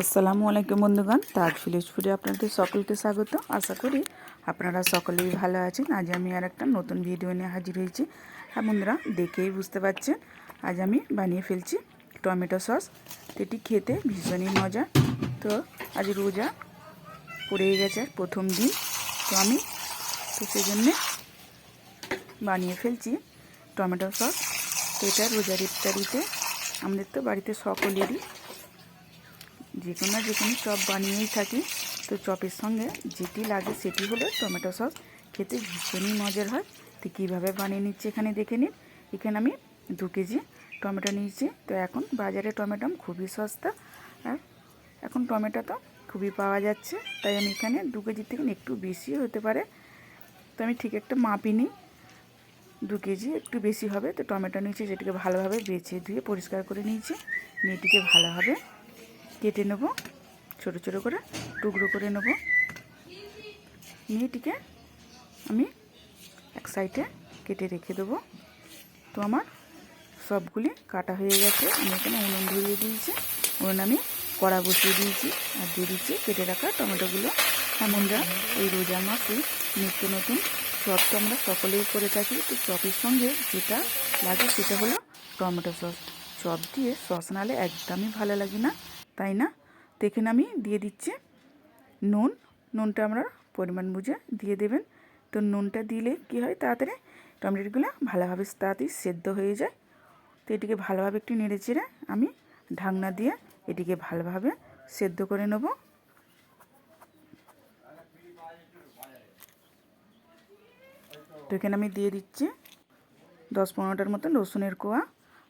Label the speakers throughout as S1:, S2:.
S1: আসসালামু আলাইকুম বন্ধুগণ। তাজ ভিলেজ ফুডে আপনাদের সকলকে স্বাগত। আশা করি আপনারা সকলেই ভালো আছেন। আজ আমি আর একটা নতুন ভিডিও নিয়ে হাজির হয়েছি। হ্যাঁ বন্ধুরা, দেখেই বুঝতে পারছেন, আজ আমি বানিয়ে ফেলছি টমেটো সস। এটি খেতে ভীষণই মজা। তো আজ রোজা পড়েই গেছে প্রথম দিন। তো আমি তো সেই জন্যে বানিয়ে ফেলছি টমেটো সস। তো এটা রোজার ইফতারিতে আমাদের তো বাড়িতে সকলেরই যে কোনো যে কোনো চপ বানিয়েই থাকি। তো চপের সঙ্গে যেটি লাগে সেটি হলো টমেটো সস। খেতে ভীষণই মজার হয়। তো কীভাবে বানিয়ে নিচ্ছি এখানে দেখে নিন। এখানে আমি দু কেজি টমেটো নিয়েছি। তো এখন বাজারে টমেটো খুবই সস্তা। আর এখন টমেটো তো খুবই পাওয়া যাচ্ছে। তাই আমি এখানে দু কেজির থেকে একটু বেশিও হতে পারে। তো আমি ঠিক একটা মাপি নিই। দু কেজি একটু বেশি হবে। তো টমেটো নিয়েছি যেটিকে ভালোভাবে বেছে ধুয়ে পরিষ্কার করে নিয়েছি। নিয়ে এটিকে ভালোভাবে কেটে নেব। ছোট ছোট করে, টুকরো করে নেব। নিয়ে এটিকে আমি এক সাইডে কেটে রেখে দেবো। তো আমার সবগুলি কাটা হয়ে গেছে। আমি এখানে উনুন ধরিয়ে দিয়েছি। উনুন আমি কড়া বসিয়ে দিয়েছি আর দিয়ে দিচ্ছি কেটে রাখা টমেটোগুলো। এমনরা এই রোজা মাসে নিত্য নতুন চপ তো আমরা সকলেই করে থাকি। তো চপের সঙ্গে যেটা লাগে সেটা হলো টমেটো সস। চপ দিয়ে সস নালে একদমই ভালো লাগে না। তাই না? দেখেন আমি দিয়ে দিচ্ছি নুন। নুনটা আমরা পরিমাণ বুঝে দিয়ে দেবেন। তো নুনটা দিলে কি হয় তাড়াতাড়ি? টমেটোগুলো ভালোভাবে তাড়াতাড়ি সেদ্ধ হয়ে যায়। তো এটিকে ভালোভাবে একটু নেড়ে চেড়ে আমি ঢাকনা দিয়ে এটিকে ভালোভাবে সেদ্ধ করে নেব। তো এখানে আমি দিয়ে দিচ্ছি দশ পনেরোটার মতন রসুনের কোয়া।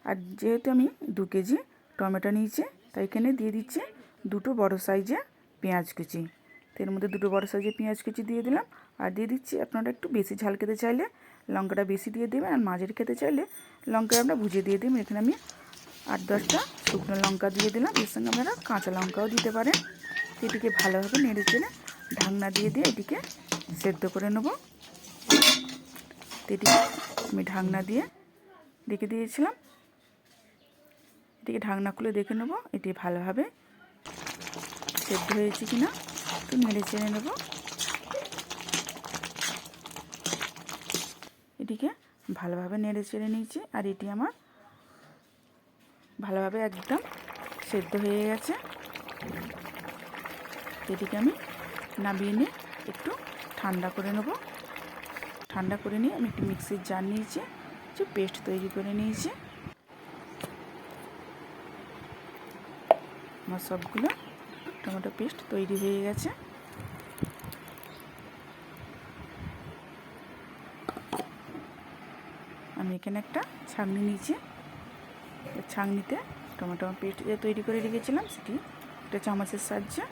S1: আর যেহেতু আমি দু কেজি টমেটো নিয়েছি তাই এখানে দিয়ে দিচ্ছি দুটো বড় সাইজে পেঁয়াজ কুচি। তো এর মধ্যে দুটো বড় সাইজে পেঁয়াজ কুচি দিয়ে দিলাম। আর দিয়ে দিচ্ছি আপনারা একটু বেশি ঝাল খেতে চাইলে লঙ্কাটা বেশি দিয়ে দেবেন আর মাঝের খেতে চাইলে লঙ্কা আমরা ভুজে দিয়ে দেবেন এখানে আমি আট দশটা শুকনো লঙ্কা দিয়ে দিলাম। এর সঙ্গে আপনারা কাঁচা লঙ্কাও দিতে পারেন। এটিকে ভালোভাবে নেড়ে চেড়ে ঢাকনা দিয়ে দিয়ে এটিকে সেদ্ধ করে নেব। এটিকে আমি ঢাকনা দিয়ে রেখে দিয়েছিলাম। এটিকে ঢাকনা খুলে দেখে নেব, এটি ভালোভাবে সেদ্ধ হয়েছে কিনা। একটু নেড়ে চেড়ে নেব। এটিকে ভালোভাবে নেড়ে চেড়ে নিয়েছি, আর এটি আমার ভালোভাবে একদম সেদ্ধ হয়ে গেছে। এটিকে আমি নামিয়ে নিয়ে একটু ঠান্ডা করে নেব। ঠান্ডা করে নিয়ে আমি একটু মিক্সির জার নিয়েছি, যে পেস্ট তৈরি করে নিয়েছি। আমার সবগুলো টমেটো পেস্ট তৈরি হয়ে গেছে। আমি এখানে একটা ছাগনি নিয়েছি। ছাগনিতে টমেটো পেস্ট যে তৈরি করে রেখেছিলাম সেটি একটা চামচের সাহায্যে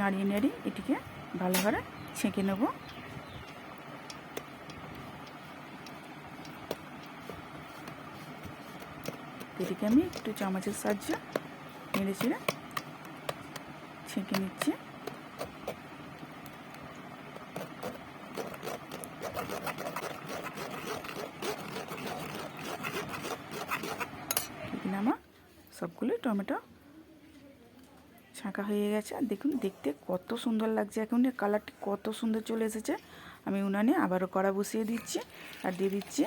S1: নাড়িয়ে নাড়িয়ে এটিকে ভালোভাবে ছেঁকে নেব। এটিকে আমি একটু চামচের সাহায্যে নেড়ে চেড়ে ছেঁকে নিচ্ছি। আমার সবগুলো টমেটো ছাঁকা হয়ে গেছে। আর দেখুন, দেখতে কত সুন্দর লাগছে। এখন কালারটি কত সুন্দর চলে এসেছে। আমি উনানে আবারও কড়া বসিয়ে দিচ্ছি আর দিয়ে দিচ্ছি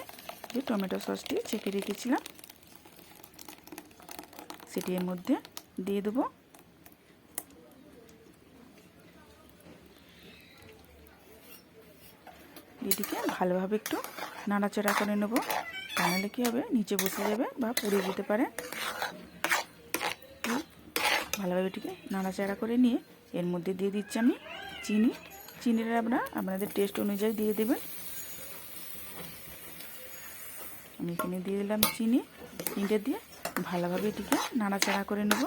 S1: যে টমেটো সসটি ছেঁকে রেখেছিলাম। সেটি এর মধ্যে দিয়ে দেবো। এটিকে ভালোভাবে একটু নাড়াচাড়া করে নেব। তাহলে কী হবে? নিচে বসে যাবে বা পুড়ে যেতে পারে। ভালোভাবে এটিকে নাড়াচাড়া করে নিয়ে এর মধ্যে দিয়ে দিচ্ছি আমি চিনি। চিনিটা আপনারা আপনাদের টেস্ট অনুযায়ী দিয়ে দেবেন। আমি এখানে দিয়ে দিলাম চিনি। চিনিটা দিয়ে ভালোভাবে এটিকে নাড়াচাড়া করে নেব।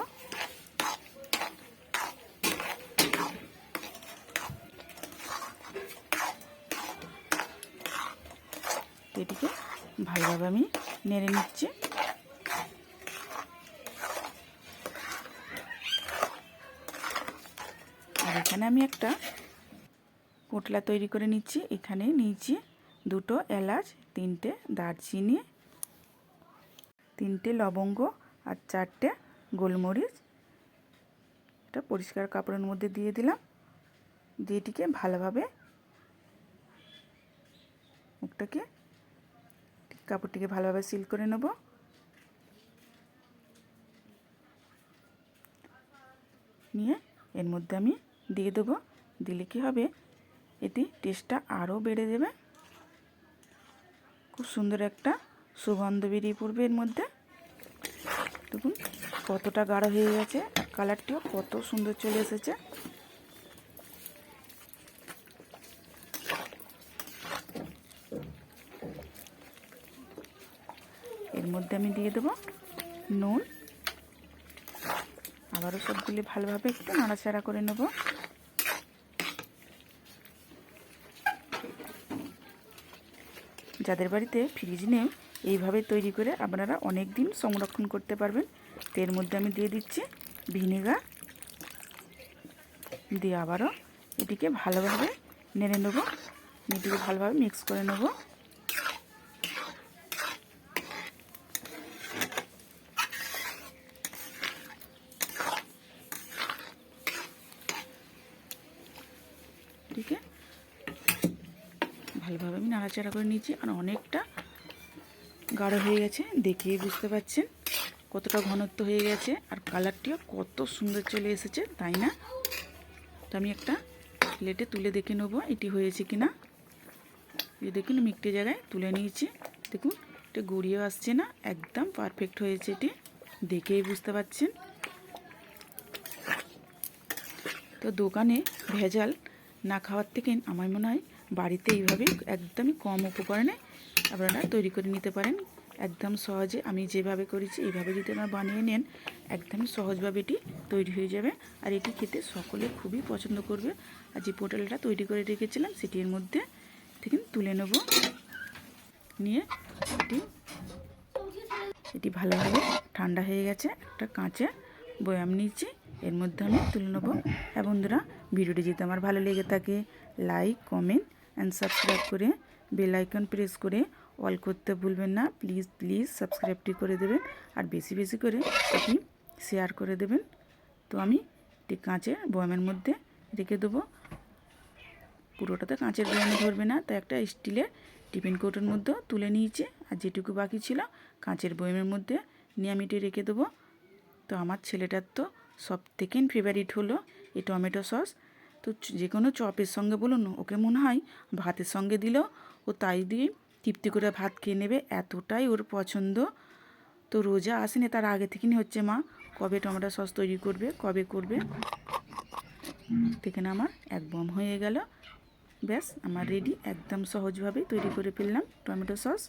S1: এটিকে ভালোভাবে আমি নেড়ে নিচ্ছি। আর এখানে আমি একটা পোটলা তৈরি করে নিচ্ছি। এখানে নিয়েছি দুটো এলাচ, তিনটে দারচিনি, তিনটে লবঙ্গ আর চারটে গোলমরিচ। একটা পরিষ্কার কাপড়ের মধ্যে দিয়ে দিলাম। দিয়ে এটিকে ভালোভাবে মুখটাকে কাপড়টিকে ভালোভাবে সিল করে নেব। নিয়ে এর মধ্যে আমি দিয়ে দেবো। দিলে কি হবে? এটি টেস্টটা আরও বেড়ে যাবে। খুব সুন্দর একটা সুগন্ধ বেরিয়ে পড়বে এর মধ্যে। দেখুন, কতটা গাঢ় হয়ে গেছে। কালারটিও কত সুন্দর চলে এসেছে। এর মধ্যে আমি দিয়ে দেবো নুন। আবারও সবগুলি ভালোভাবে একটু নাড়াচাড়া করে নেব। যাদের বাড়িতে ফ্রিজ নেই, এইভাবে তৈরি করে আপনারা অনেক দিন সংরক্ষণ করতে পারবেন। তো এর মধ্যে আমি দিয়ে দিচ্ছি ভিনেগার। দিয়ে আবারও এটিকে ভালোভাবে নেড়ে নেব। এটিকে ভালোভাবে মিক্স করে নেব এটিকে ভালোভাবে আমি নাড়াচাড়া করে নিয়েছি আর অনেকটা গাঢ় হয়ে গেছে দেখিয়ে বুঝতে পারছেন কতটা ঘনত্ব হয়ে গেছে আর কালারটিও কত সুন্দর চলে এসেছে, তাই না? তো আমি একটা প্লেটে তুলে দেখে নেব এটি হয়েছে কি না দেখুন, আমি একটি জায়গায় তুলে নিয়েছি। দেখুন এটা গড়িয়েও আসছে না, একদম পারফেক্ট হয়েছে এটি, দেখেই বুঝতে পারছেন তো দোকানে ভেজাল না খাওয়ার থেকে আমার মনে হয় বাড়িতে এইভাবে একদমই কম উপকরণে আপনারা তৈরি করে নিতে পারেন। একদম সহজে আমি যেভাবে করেছি এইভাবে যদি আপনারা বানিয়ে নেন, একদমই সহজভাবে এটি তৈরি হয়ে যাবে। আর এটি খেতে সকলে খুবই পছন্দ করবে। আর যে পোটালটা তৈরি করে রেখেছিলাম সেটি এর মধ্যে থেকে তুলে নেব। নিয়ে এটি এটি ভালোভাবে ঠান্ডা হয়ে গেছে। একটা কাঁচে বয়াম নিয়েছি, এর মধ্যে আমি তুলে নেব। হ্যাঁ বন্ধুরা, ভিডিওটি যদি আমার ভালো লেগে থাকে, লাইক, কমেন্ট অ্যান্ড সাবস্ক্রাইব করে বেল আইকন প্রেস করে অল করতে ভুলবেন না। প্লিজ প্লিজ সাবস্ক্রাইবটি করে দেবেন আর বেশি বেশি করে এটি শেয়ার করে দেবেন। তো আমি এটি কাঁচের বয়ামের মধ্যে রেখে দেবো। পুরোটাতে কাঁচের বয়ামে ধরবে না, তাই একটা স্টিলের টিফিন কৌটোর মধ্যে তুলে নিয়েছি আর যেটুকু বাকি ছিল কাঁচের বয়ামের মধ্যে নিয়ে আমি রেখে দেবো। তো আমার ছেলেটার তো সব থেকে ফেভারিট হলো এই টমেটো সস তো যে কোনো চপের সঙ্গে বলুন, ওকে মনে হয় ভাতের সঙ্গে দিলেও ও তাই দিয়ে তৃপ্তি করে ভাত খেয়ে নেবে, এতটাই ওর পছন্দ। তো রোজা আসেনি, তার আগে থেকেই হচ্ছে মা, কবে টমেটো সস তৈরি করবে, কবে করবে। থেকে আমার এক বম হয়ে গেল। ব্যাস, আমার রেডি একদম সহজভাবে তৈরি করে ফেললাম টমেটো সস।